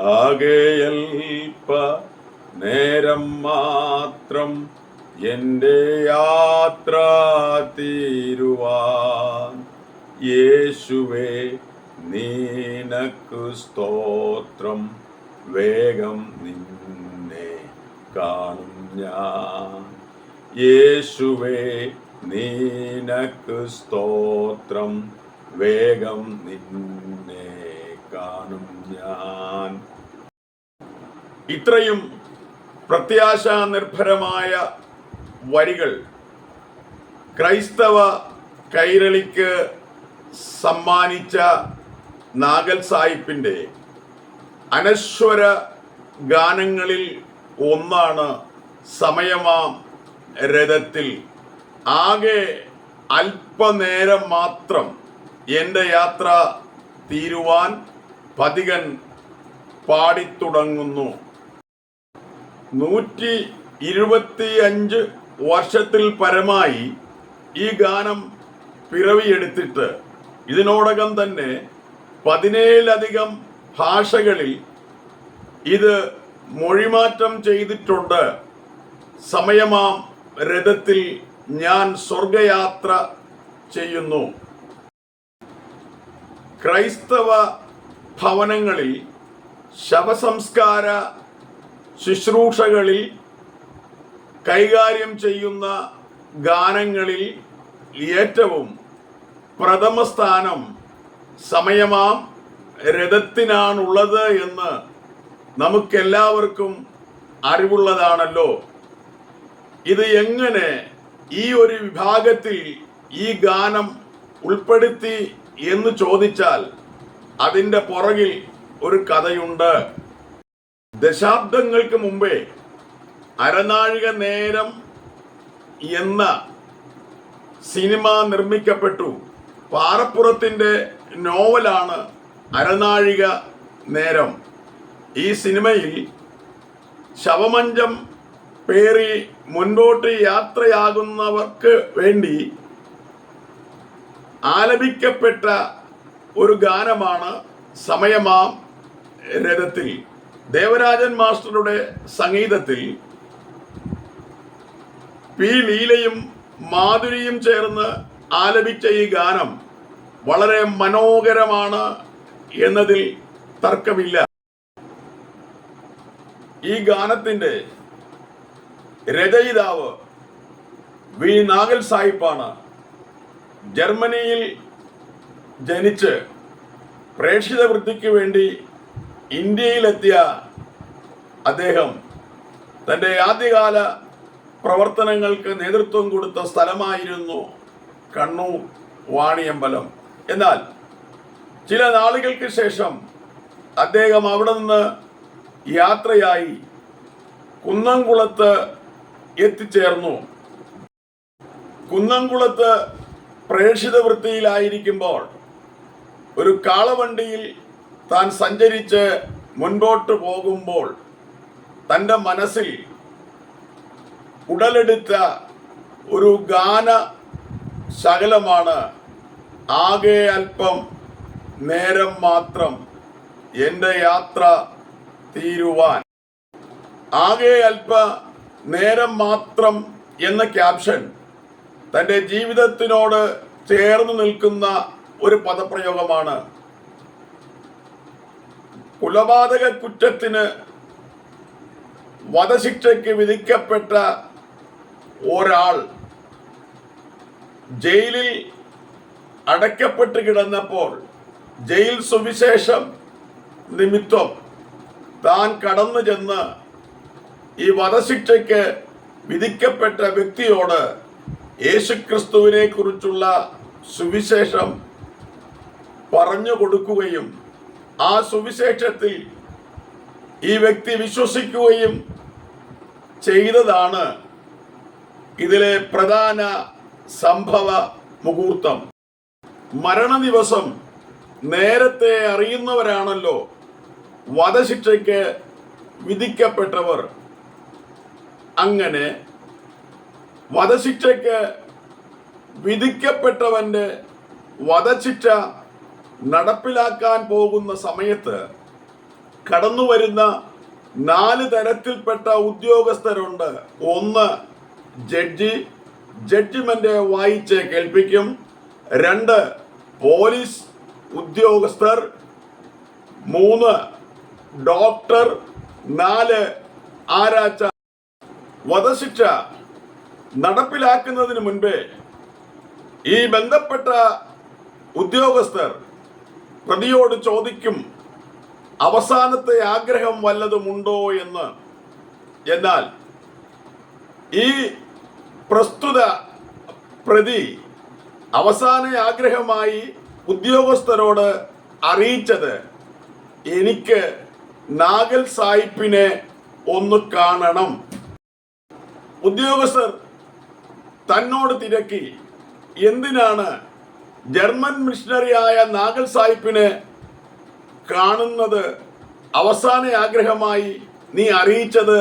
ആകെയൽപ്പ നേരം മാത്രം എന്റെ യാത്ര തീരുവാൻ. യേശുവേ നീനക്കു സ്തോത്രം. വേഗം നിന്നെ കാണും ഞാൻ. യേശുവേ നീനക്കു സ്തോത്രം. വേഗം നിന്നെ കാണും ഞാൻ. ഇത്രയും പ്രത്യാശ നിർഭരമായ വരികൾ ക്രൈസ്തവ കൈരളിക്ക് സമ്മാനിച്ച നാഗൽ സാഹിബിന്റെ അനശ്വര ഗാനങ്ങളിൽ ഒന്നാണ് സമയമാം രഥത്തിൽ. ആകെ അല്പനേരം മാത്രം എന്റെ യാത്ര തീരുവാൻ പതികൻ പാടിത്തുടങ്ങുന്നു. നൂറ്റി ഇരുപത്തി അഞ്ച് വർഷത്തിൽ പരമായി ഈ ഗാനം പിറവിയെടുത്തിട്ട് ഇതിനോടകം തന്നെ പതിനേഴിലധികം ഭാഷകളിൽ ഇത് മൊഴിമാറ്റം ചെയ്തിട്ടുണ്ട്. സമയമാം രഥത്തിൽ ഞാൻ സ്വർഗയാത്ര ചെയ്യുന്നു. ക്രൈസ്തവ ഭവനങ്ങളിൽ ശവസംസ്കാര ശുശ്രൂഷകളിൽ കൈകാര്യം ചെയ്യുന്ന ഗാനങ്ങളിൽ ഏറ്റവും പ്രഥമ സ്ഥാനം സമയമാം രഥത്തിനാണുള്ളത് എന്ന് നമുക്കെല്ലാവർക്കും അറിവുള്ളതാണല്ലോ. ഇത് എങ്ങനെ ഈ ഒരു വിഭാഗത്തിൽ ഈ ഗാനം ഉൾപ്പെടുത്തി എന്ന് ചോദിച്ചാൽ അതിന്റെ പുറകിൽ ഒരു കഥയുണ്ട്. ദശാബ്ദങ്ങൾക്ക് മുമ്പേ അരനാഴിക നേരം എന്ന സിനിമ നിർമ്മിക്കപ്പെട്ടു. പാറപ്പുറത്തിന്റെ നോവലാണ് അരനാഴിക നേരം. ഈ സിനിമയിൽ ശവമഞ്ചം പേറി മുൻപോട്ട് യാത്രയാകുന്നവർക്ക് വേണ്ടി ആലപിക്കപ്പെട്ട ഒരു ഗാനമാണ് സമയമാം രഥത്തിൽ. ദേവരാജൻ മാസ്റ്ററുടെ സംഗീതത്തിൽ പി ലീലയും മാധുരിയും ചേർന്ന് ആലപിച്ച ഈ ഗാനം വളരെ മനോഹരമാണ് എന്നതിൽ തർക്കമില്ല. ഈ ഗാനത്തിന്റെ രചയിതാവ് വി നാഗൽ സാഹിബാണ്. ജർമ്മനിയിൽ ജനിച്ച് പ്രേക്ഷിത വൃത്തിക്ക് വേണ്ടി ഇന്ത്യയിലെത്തിയ അദ്ദേഹം തന്റെ ആദ്യകാല പ്രവർത്തനങ്ങൾക്ക് നേതൃത്വം കൊടുത്ത സ്ഥലമായിരുന്നു കണ്ണൂർ വാണിയമ്പലം. എന്നാൽ ചില നാളുകൾക്ക് ശേഷം അദ്ദേഹം അവിടെ നിന്ന് യാത്രയായി കുന്നംകുളത്ത് എത്തിച്ചേർന്നു. കുന്നംകുളത്ത് പ്രേക്ഷിത വൃത്തിയിലായിരിക്കുമ്പോൾ ഒരു കാളവണ്ടിയിൽ താൻ സഞ്ചരിച്ച് മുൻപോട്ട് പോകുമ്പോൾ തന്റെ മനസ്സിൽ ഉടലെടുത്ത ഒരു ഗാന ശകലമാണ് ആകെ അല്പം നേരം മാത്രം എന്റെ യാത്ര തീരുവാൻ. ആകെ അല്പ നേരം മാത്രം എന്ന ക്യാപ്ഷൻ തന്റെ ജീവിതത്തിനോട് ചേർന്ന് നിൽക്കുന്ന ഒരു പദപ്രയോഗമാണ്. കൊലപാതക കുറ്റത്തിന് വധശിക്ഷയ്ക്ക് വിധിക്കപ്പെട്ട ഒരാൾ ജയിലിൽ അടയ്ക്കപ്പെട്ട് കിടന്നപ്പോൾ ജയിൽ സുവിശേഷം നിമിത്തം താൻ കടന്നു ചെന്ന് ഈ വധശിക്ഷയ്ക്ക് വിധിക്കപ്പെട്ട വ്യക്തിയോട് യേശുക്രിസ്തുവിനെ കുറിച്ചുള്ള സുവിശേഷം പറഞ്ഞു കൊടുക്കുകയും ആ സുവിശേഷത്തിൽ ഈ വ്യക്തി വിശ്വസിക്കുകയും ചെയ്തതാണ് ഇതിലെ പ്രധാന സംഭവ മുഹൂർത്തം. മരണദിവസം നേരത്തെ അറിയുന്നവരാണല്ലോ വധശിക്ഷയ്ക്ക് വിധിക്കപ്പെട്ടവർ. അങ്ങനെ വധശിക്ഷയ്ക്ക് വിധിക്കപ്പെട്ടവന്റെ വധശിക്ഷ നടപ്പിലാക്കാൻ പോകുന്ന സമയത്ത് കടന്നു വരുന്ന നാല് തരത്തിൽപ്പെട്ട ഉദ്യോഗസ്ഥരുണ്ട്. ഒന്ന് ജഡ്ജി ജഡ്ജിമെന്റ് വായിച്ച് കേൾപ്പിക്കും. രണ്ട് പോലീസ് ഉദ്യോഗസ്ഥർ. മൂന്ന് ഡോക്ടർ. നാല് ആരാച്ച വധശിക്ഷ നടപ്പിലാക്കുന്നതിന് മുൻപേ ഈ ബന്ധപ്പെട്ട ഉദ്യോഗസ്ഥർ പ്രതിയോട് ചോദിക്കും അവസാനത്തെ ആഗ്രഹം വല്ലതുമുണ്ടോ എന്ന്. എന്നാൽ ഈ പ്രസ്തുത പ്രതി അവസാന ആഗ്രഹമായി ഉദ്യോഗസ്ഥരോട് അറിയിച്ചത് എനിക്ക് നാഗൽ സായിപ്പിനെ ഒന്ന് കാണണം. ഉദ്യോഗസ്ഥർ തന്നോട് തിരക്കി എന്തിനാണ് ജർമ്മൻ മിഷണറിയായ നാഗൽ സാഹിബിനെ കാണുന്നത് അവസാന ആഗ്രഹമായി നീ അറിയിച്ചത്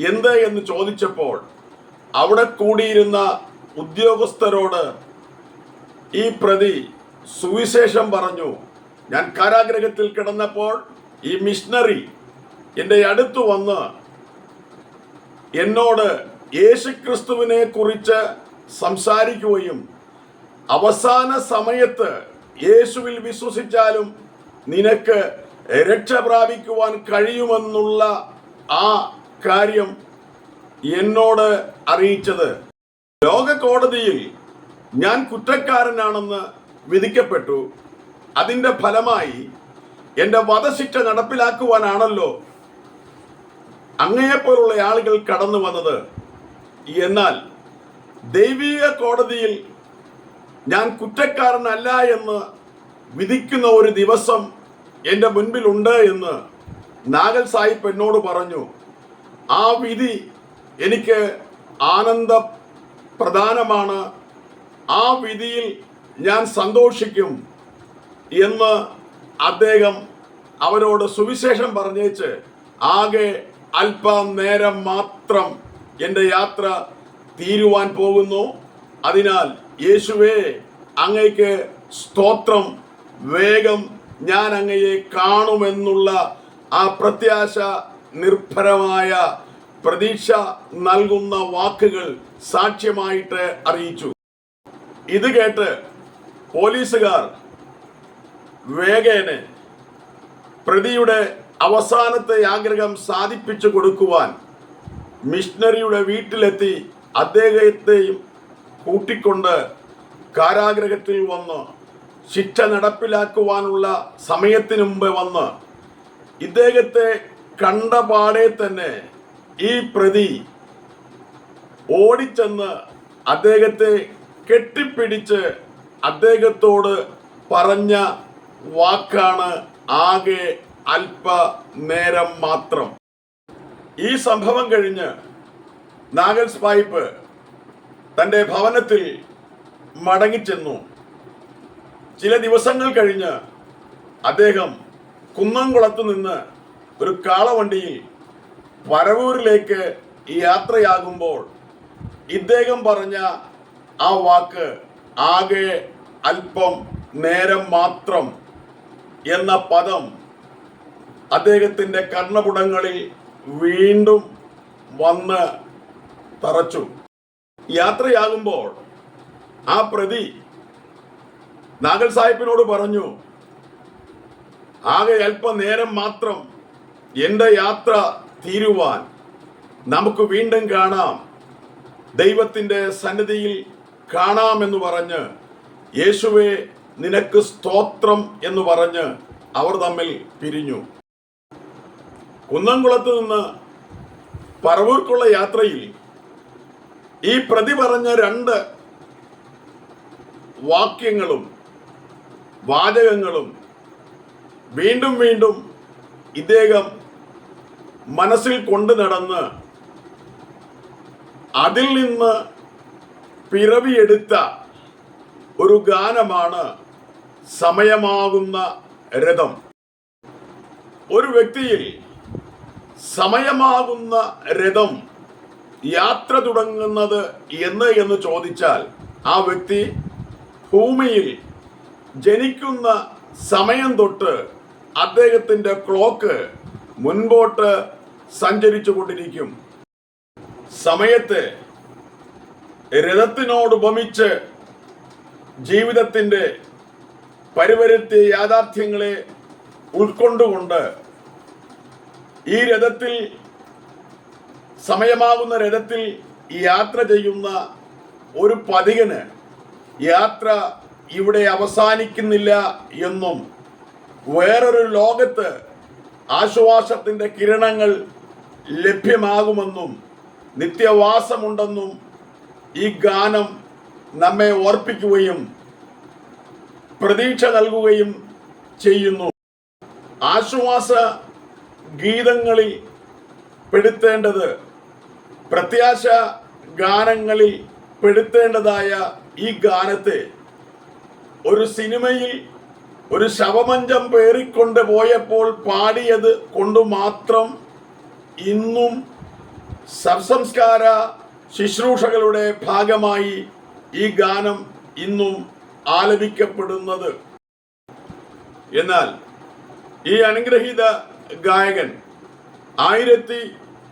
എന്ത് എന്ന് ചോദിച്ചപ്പോൾ അവിടെ കൂടിയിരുന്ന ഉദ്യോഗസ്ഥരോട് ഈ പ്രതി സുവിശേഷം പറഞ്ഞു ഞാൻ കാരാഗ്രഹത്തിൽ കിടന്നപ്പോൾ ഈ മിഷണറി എന്റെ അടുത്ത് വന്ന് എന്നോട് യേശുക്രിസ്തുവിനെ കുറിച്ച് സംസാരിക്കുകയും അവസാന സമയത്ത് യേശുവിൽ വിശ്വസിച്ചാലും നിനക്ക് രക്ഷ പ്രാപിക്കുവാൻ കഴിയുമെന്നുള്ള ആ കാര്യം എന്നോട് അറിയിച്ചത്. ലോക കോടതിയിൽ ഞാൻ കുറ്റക്കാരനാണെന്ന് വിധിക്കപ്പെട്ടു. അതിന്റെ ഫലമായി എന്റെ വധശിക്ഷ നടപ്പിലാക്കുവാനാണല്ലോ അങ്ങയെപ്പോലുള്ള ആളുകൾ കടന്നു വന്നത്. എന്നാൽ ദൈവീക കോടതിയിൽ ഞാൻ കുറ്റക്കാരനല്ല എന്ന് വിധിക്കുന്ന ഒരു ദിവസം എന്റെ മുൻപിലുണ്ട് എന്ന് നാഗൽ സാഹിബ് എന്നോട് പറഞ്ഞു. ആ വിധി എനിക്ക് ആനന്ദ പ്രധാനമാണ് ആ വിധിയിൽ ഞാൻ സന്തോഷിക്കും എന്ന് അദ്ദേഹം അവരോട് സുവിശേഷം പറഞ്ഞേച്ച് ആകെ അല്പം നേരം മാത്രം എന്റെ യാത്ര തീരുവാൻ പോകുന്നു. അതിനാൽ യേശുവേ അങ്ങയ്ക്ക് സ്തോത്രം. വേഗം ഞാൻ അങ്ങയെ കാണുമെന്നുള്ള ആ പ്രത്യാശ നിർഭരമായ പ്രതീക്ഷ നൽകുന്ന വാക്കുകൾ സാക്ഷ്യമായിട്ട് അറിയിച്ചു. ഇത് കേട്ട് പോലീസുകാർ വേഗേനെ പ്രതിയുടെ അവസാനത്തെ ആഗ്രഹം സാധിപ്പിച്ചു കൊടുക്കുവാൻ മിഷണറിയുടെ വീട്ടിലെത്തി അദ്ദേഹത്തെയും കൂട്ടിക്കൊണ്ട് കാരാഗ്രഹത്തിൽ വന്ന് ശിക്ഷ നടപ്പിലാക്കുവാനുള്ള സമയത്തിന് മുമ്പ് വന്ന് ഇദ്ദേഹത്തെ കണ്ട പാടെ തന്നെ ഈ പ്രതി ഓടിച്ചെന്ന് അദ്ദേഹത്തെ കെട്ടിപ്പിടിച്ച് അദ്ദേഹത്തോട് പറഞ്ഞ വാക്കാണ് ആകെ അല്പ നേരം മാത്രം. ഈ സംഭവം കഴിഞ്ഞ് നാഗൽസ് സ്പൈപ്പ് തന്റെ ഭവനത്തിൽ മടങ്ങിച്ചെന്നു. ചില ദിവസങ്ങൾ കഴിഞ്ഞ് അദ്ദേഹം കുന്നംകുളത്ത് നിന്ന് ഒരു കാളവണ്ടിയിൽ വരവൂരിലേക്ക് യാത്രയാകുമ്പോൾ ഇദ്ദേഹം പറഞ്ഞ ആ വാക്ക് ആകെ അല്പം നേരം മാത്രം എന്ന പദം അദ്ദേഹത്തിന്റെ കർണപുടങ്ങളിൽ വീണ്ടും വന്ന് തറച്ചു. യാത്രയാകുമ്പോൾ ആ പ്രതി നാഗൽ സാഹിബിനോട് പറഞ്ഞു ആകെ അല്പനേരം മാത്രം എന്റെ യാത്ര തീരുവാൻ നമുക്ക് വീണ്ടും കാണാം. ദൈവത്തിന്റെ സന്നിധിയിൽ കാണാമെന്ന് പറഞ്ഞ് യേശുവെ നിനക്ക് സ്തോത്രം എന്ന് പറഞ്ഞ് അവർ തമ്മിൽ പിരിഞ്ഞു. കുന്നംകുളത്ത് നിന്ന് പറവൂർക്കുള്ള യാത്രയിൽ ഈ പ്രതി പറഞ്ഞ രണ്ട് വാക്യങ്ങളും വാചകങ്ങളും വീണ്ടും വീണ്ടും ഇദ്ദേഹം മനസ്സിൽ കൊണ്ടു നടന്ന് അതിൽ നിന്ന് പിറവിയെടുത്ത ഒരു ഗാനമാണ് സമയമാകുന്ന രഥം. ഒരു വ്യക്തിയിൽ സമയമാകുന്ന രഥം യാത്ര തുടങ്ങുന്നത് എന്ന് എന്ന് ചോദിച്ചാൽ ആ വ്യക്തി ഭൂമിയിൽ ജനിക്കുന്ന സമയം തൊട്ട് അദ്ദേഹത്തിന്റെ ക്ലോക്ക് മുൻപോട്ട് സഞ്ചരിച്ചു കൊണ്ടിരിക്കും. സമയത്തെ രഥത്തിനോടുപമിച്ച് ജീവിതത്തിന്റെ പരിവരുത്തിയ യാഥാർത്ഥ്യങ്ങളെ ഉൾക്കൊണ്ടുകൊണ്ട് ഈ രഥത്തിൽ സമയമാകുന്ന രഥത്തിൽ യാത്ര ചെയ്യുന്ന ഒരു പതികന് യാത്ര ഇവിടെ അവസാനിക്കുന്നില്ല എന്നും വേറൊരു ലോകത്ത് ആശ്വാസത്തിന്റെ കിരണങ്ങൾ ലഭ്യമാകുമെന്നും നിത്യവാസമുണ്ടെന്നും ഈ ഗാനം നമ്മെ ഓർപ്പിക്കുകയും പ്രതീക്ഷ നൽകുകയും ചെയ്യുന്നു. ആശ്വാസ ഗീതങ്ങളിൽ പെടുത്തേണ്ടത് പ്രത്യാശ ഗാനങ്ങളിൽ പെടുത്തേണ്ടതായ ഈ ഗാനത്തെ ഒരു സിനിമയിൽ ഒരു ശവമഞ്ചം പേറിക്കൊണ്ട് പോയപ്പോൾ പാടിയത് കൊണ്ട് മാത്രം ഇന്നും സർസംസ്കാര ശുശ്രൂഷകളുടെ ഭാഗമായി ഈ ഗാനം ഇന്നും ആലപിക്കപ്പെടുന്നത്. എന്നാൽ ഈ അനുഗ്രഹീത ഗായകൻ ആയിരത്തി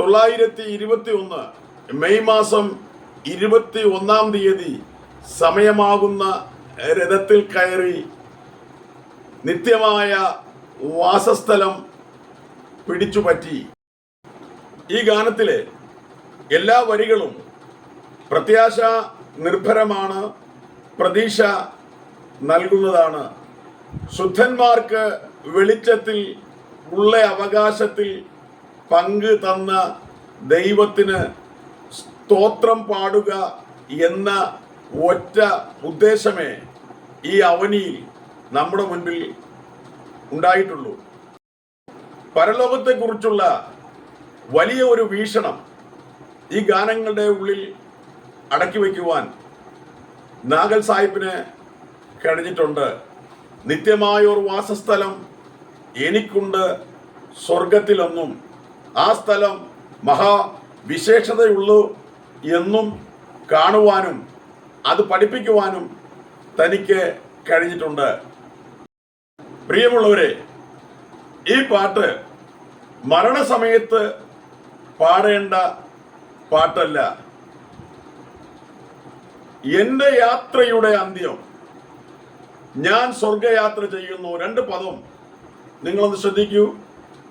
തൊള്ളായിരത്തി ഇരുപത്തി ഒന്ന് മെയ് മാസം ഇരുപത്തി ഒന്നാം തീയതി സമയമാകുന്ന രഥത്തിൽ കയറി നിത്യമായ വാസസ്ഥലം പിടിച്ചുപറ്റി. ഈ ഗാനത്തിലെ എല്ലാ വരികളും പ്രത്യാശ നിർഭരമാണ് പ്രതീക്ഷ നൽകുന്നതാണ്. ശുദ്ധന്മാർക്ക് വെളിച്ചത്തിൽ ഉള്ള അവകാശത്തിൽ പങ്ക് തന്ന ദൈവത്തിന് സ്തോത്രം പാടുക എന്ന ഒറ്റ ഉദ്ദേശമേ ഈ അവനിയിൽ നമ്മുടെ മുൻപിൽ ഉണ്ടായിട്ടുള്ളൂ. പരലോകത്തെക്കുറിച്ചുള്ള വലിയ ഒരു വീക്ഷണം ഈ ഗാനങ്ങളുടെ ഉള്ളിൽ അടക്കി വയ്ക്കുവാൻ നാഗൽ സാഹിബിന് കഴിഞ്ഞിട്ടുണ്ട്. നിത്യമായൊരു വാസസ്ഥലം എനിക്കുണ്ട് സ്വർഗത്തിലൊന്നും ആ സ്ഥലം മഹാവിശേഷതയുള്ളു എന്നും കാണുവാനും അത് പഠിപ്പിക്കുവാനും തനിക്ക് കഴിഞ്ഞിട്ടുണ്ട്. പ്രിയമുള്ളവരെ ഈ പാട്ട് മരണസമയത്ത് പാടേണ്ട പാട്ടല്ല. എന്റെ യാത്രയുടെ അന്ത്യം. ഞാൻ സ്വർഗയാത്ര ചെയ്യുന്നു. രണ്ട് പദം. നിങ്ങളൊന്ന് ശ്രദ്ധിക്കൂ.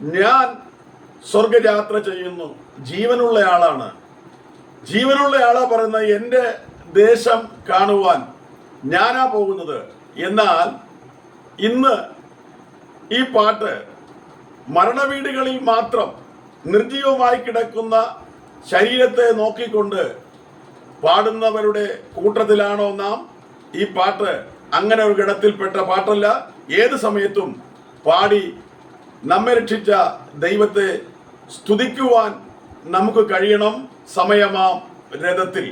ഞാൻ സ്വർഗയാത്ര ചെയ്യുന്നു. ജീവനുള്ള ആളാണ് ജീവനുള്ള ആളാ പറയുന്ന എന്റെ ദേശം കാണുവാൻ ഞാനാ പോകുന്നത്. എന്നാൽ ഇന്ന് ഈ പാട്ട് മരണവീടുകളിൽ മാത്രം നിർജീവമായി കിടക്കുന്ന ശരീരത്തെ നോക്കിക്കൊണ്ട് പാടുന്നവരുടെ കൂട്ടത്തിലാണോ നാം? ഈ പാട്ട് അങ്ങനെ ഒരു ഗണത്തിൽപ്പെട്ട പാട്ടല്ല. ഏത് സമയത്തും പാടി നമ്മെ രക്ഷിച്ച ദൈവത്തെ സ്തുതിക്കുവാൻ നമുക്ക് കഴിയണം സമയമാം രഥത്തിൽ.